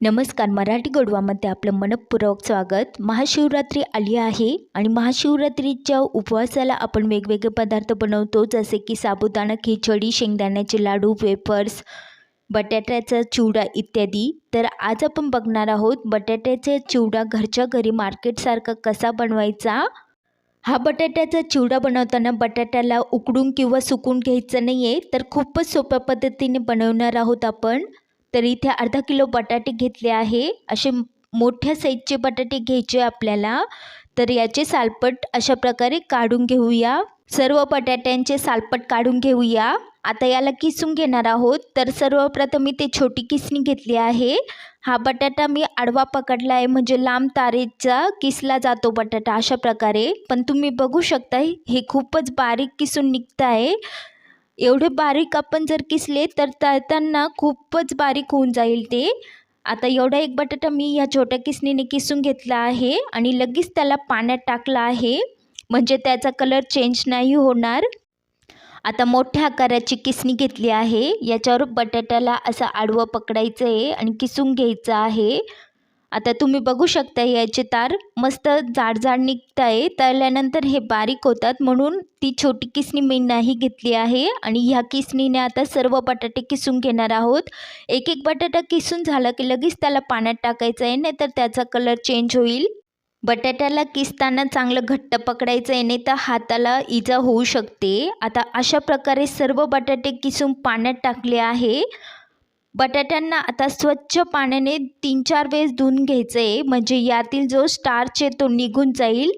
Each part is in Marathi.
नमस्कार मराठी गोडवामध्ये आपलं मनपूर्वक स्वागत. महाशिवरात्री आली आहे आणि महाशिवरात्रीच्या उपवासाला आपण वेगवेगळे पदार्थ बनवतो जसे की साबुदाणा खिचडी शेंगदाण्याचे लाडू वेफर्स बटाट्याचा चिवडा इत्यादी. तर आज आपण बघणार आहोत बटाट्याचा चिवडा घरच्या घरी मार्केटसारखा कसा बनवायचा? हा बटाट्याचा चिवडा बनवताना बटाट्याला उकडून किंवा सुकून घ्यायचं नाही आहे तर खूपच सोप्या पद्धतीने बनवणार आहोत आपण. तर इथे अर्धा किलो बटाटे घेतले आहे. असे मोठ्या साईजचे बटाटे घ्यायचे आपल्याला. तर याचे सालपट अशा प्रकारे काढून घेऊया. सर्व बटाट्यांचे सालपट काढून घेऊया. आता याला किसून घेणार आहोत. तर सर्वप्रथम मी ते छोटी किसणी घेतली आहे. हा बटाटा मी आडवा पकडला आहे. म्हणजे लांब तारेचा किसला जातो बटाटा अशा प्रकारे. पण तुम्ही बघू शकता हे खूपच बारीक किसून निघतं आहे. एवढे बारीक आपण जर किसले तर तळताना खूपच बारीक होऊन जाईल ते. आता एवढा एक बटाटा मी ह्या छोट्या किसणीने किसून घेतला आहे आणि लगेच त्याला पाण्यात टाकला आहे. म्हणजे त्याचा कलर चेंज नाही होणार. आता मोठ्या आकाराची किसणी घेतली आहे. याच्यावर बटाट्याला असं आडवं पकडायचं आहे आणि किसून घ्यायचं आहे. आता तुम्ही बघू शकता याचे तार मस्त जाड जाड निघत आहे. तळल्यानंतर हे बारीक होतात म्हणून ती छोटी किसणी मी नाही घेतली आहे. आणि ह्या किसणीने आता सर्व बटाटे किसून घेणार आहोत. एक एक बटाटा किसून झाला की लगेच त्याला पाण्यात टाकायचं आहे नाही तर त्याचा कलर चेंज होईल. बटाट्याला किसताना चांगलं घट्ट पकडायचं आहे नाही तर हाताला इजा होऊ शकते. आता अशा प्रकारे सर्व बटाटे किसून पाण्यात टाकले आहे. बटाट्यांना आता स्वच्छ पाण्याने तीन चार वेळेस धुवून घ्यायचं. आहे म्हणजे यातील जो स्टार्च आहे तो निघून जाईल.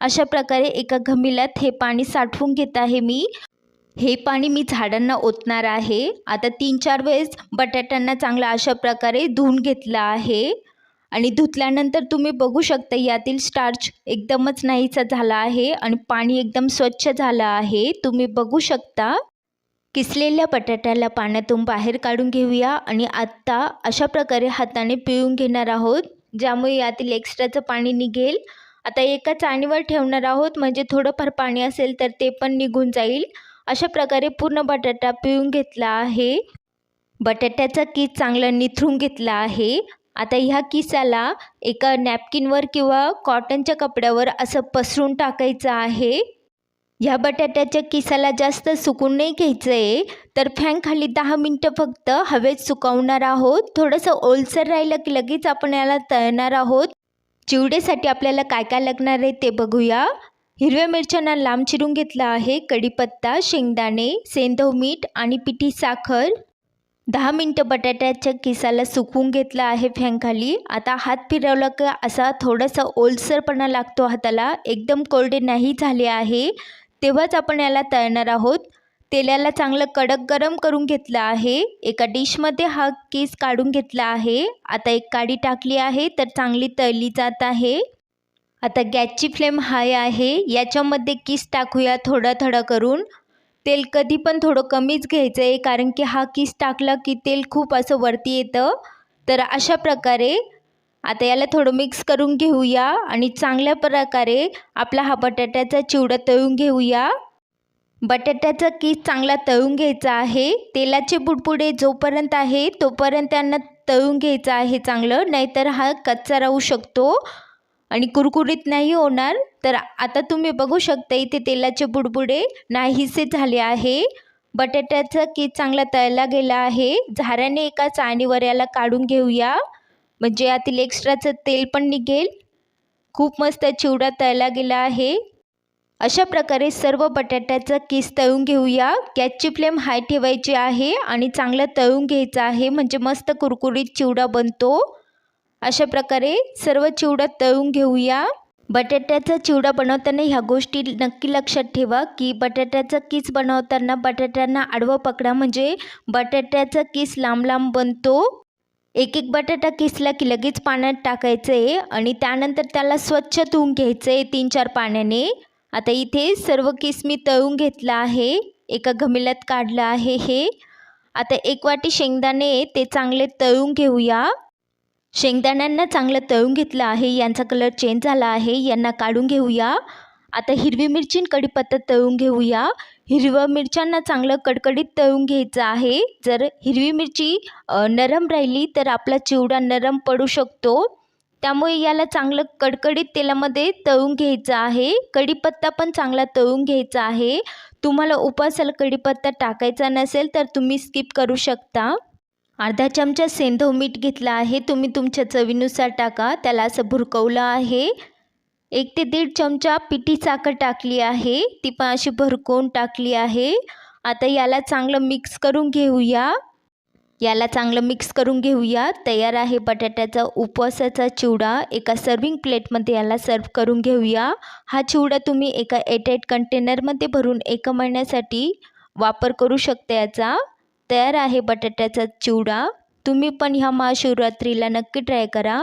अशा प्रकारे एका घमिल्यात हे पाणी साठवून घेत आहे मी. हे पाणी मी झाडांना ओतणार आहे. आता तीन चार वेळेस बटाट्यांना चांगला अशा प्रकारे धुवून घेतलं आहे. आणि धुतल्यानंतर तुम्ही बघू शकता यातील स्टार्च एकदमच नाहीसा झाला आहे. आणि पाणी एकदम स्वच्छ झालं आहे. तुम्ही बघू शकता. किसलेल्या बटाट्याला पाण्यातून बाहेर काढून घेऊया आणि आत्ता अशा प्रकारे हाताने पिळून घेणार आहोत ज्यामुळे यातील एक्स्ट्राचं पाणी निघेल. आता एका चाणीवर ठेवणार आहोत म्हणजे थोडंफार पाणी असेल तर ते पण निघून जाईल. अशा प्रकारे पूर्ण बटाटा पिळून घेतला आहे. बटाट्याचा किस चांगला निथरून घेतला आहे. आता ह्या किसाला एका नॅपकिनवर किंवा कॉटनच्या कपड्यावर असं पसरून टाकायचं आहे. ह्या बटाट्याच्या किसाला जास्त सुकून नाही घ्यायचं आहे तर फॅन खाली दहा मिनटं फक्त हवेत सुकवणार आहोत. थोडंसं ओलसर राहिलं की लगेच आपण याला तळणार आहोत. चिवडेसाठी आपल्याला काय काय लागणार आहे ते बघूया. हिरव्या मिरच्यांना लांब चिरून घेतला आहे कढीपत्ता शेंगदाणे सेंधव मीठ आणि पिठी साखर. दहा मिनटं बटाट्याच्या किसाला सुकवून घेतला आहे फॅनखाली आता हात फिरवला का असा थोडासा ओलसरपणा लागतो हाताला. एकदम कोरडे नाही झाले आहे. तेव्हाच आपण याला तळणार आहोत. तेलाला चांगलं कडक गरम करून घेतलं आहे. एका डिशमध्ये हा केस काढून घेतला आहे. आता एक काडी टाकली आहे तर चांगली तळली जात आहे. आता गॅसची फ्लेम हाय आहे. याच्यामध्ये किस टाकूया थोडं थोडं करून. तेल कधी पण थोडं कमीच घ्यायचं आहे कारण की हा किस टाकला की तेल खूप असं वरती येतं. तर अशा प्रकारे आता याला थोडं मिक्स करून घेऊया आणि चांगल्या प्रकारे आपला हा बटाट्याचा चिवडा तळून घेऊया. बटाट्याचा किस चांगला तळून घ्यायचा आहे. तेलाचे बुडबुडे जोपर्यंत आहे तोपर्यंत त्यांना तळून घ्यायचं आहे चांगलं नाहीतर हा कच्चा राहू शकतो. आणि कुरकुरीत नाही होणार. तर आता तुम्ही बघू शकता इथे तेलाचे बुडबुडे नाहीसे झाले आहे. बटाट्याचा किस चांगला तळला गेला आहे. झाऱ्याने एका चाळणीवर याला काढून घेऊया. म्हणजे यातील एक्स्ट्राचं तेल पण निघेल. खूप मस्त चिवडा तळला गेला आहे. अशा प्रकारे सर्व बटाट्याचा केस तळून घेऊया. गॅसची फ्लेम हाय ठेवायची आहे आणि चांगलं तळून घ्यायचं आहे. म्हणजे मस्त कुरकुरीत चिवडा बनतो. अशा प्रकारे सर्व चिवडा तळून घेऊया. बटाट्याचा चिवडा बनवताना ह्या गोष्टी नक्की लक्षात ठेवा की बटाट्याचा किस बनवताना बटाट्यांना आडवं पकडा. म्हणजे बटाट्याचा किस लांब लांब बनतो. एक एक बटाटा किसला की लगेच पाण्यात टाकायचं आहे आणि त्यानंतर त्याला स्वच्छ धुवून घ्यायचं आहे तीन चार पाण्याने. आता इथे सर्व किस मी तळून घेतलं आहे. एका घमिल्यात काढलं आहे हे. आता एक वाटी शेंगदाणे ते चांगले तळून घेऊया. शेंगदाण्यांना चांगलं तळून घेतलं आहे. यांचा कलर चेंज झाला आहे. यांना काढून घेऊया. आता हिरवी मिरची आणि कढीपत्ता तळून घेऊया. हिरव्या मिरच्यांना चांगलं कडकडीत तळून घ्यायचं आहे. जर हिरवी मिरची नरम राहिली तर आपला चिवडा नरम पडू शकतो. त्यामुळे याला चांगलं कडकडीत तेलामध्ये तळून घ्यायचं आहे. कढीपत्ता पण चांगला तळून घ्यायचा आहे. तुम्हाला उपासाला कढीपत्ता टाकायचा नसेल तर तुम्ही स्किप करू शकता. अर्धा चमचा सेंधव मीठ घेतला आहे. तुम्ही तुमच्या चवीनुसार टाका. त्याला असं भुरकवलं आहे. एक ते दीड चमचा पिठी साखर टाकली आहे. ती पण अशी भरकवून टाकली आहे. आता याला चांगलं मिक्स करून घेऊया. याला चांगलं मिक्स करून घेऊया. तयार आहे बटाट्याचा उपवासाचा चिवडा. एका सर्विंग प्लेटमध्ये याला सर्व करून घेऊया. हा चिवडा तुम्ही एका एटाईट कंटेनरमध्ये भरून एका महिन्यासाठी वापर करू शकता याचा. तयार आहे बटाट्याचा चिवडा. तुम्ही पण ह्या महाशिवरात्रीला नक्की ट्राय करा.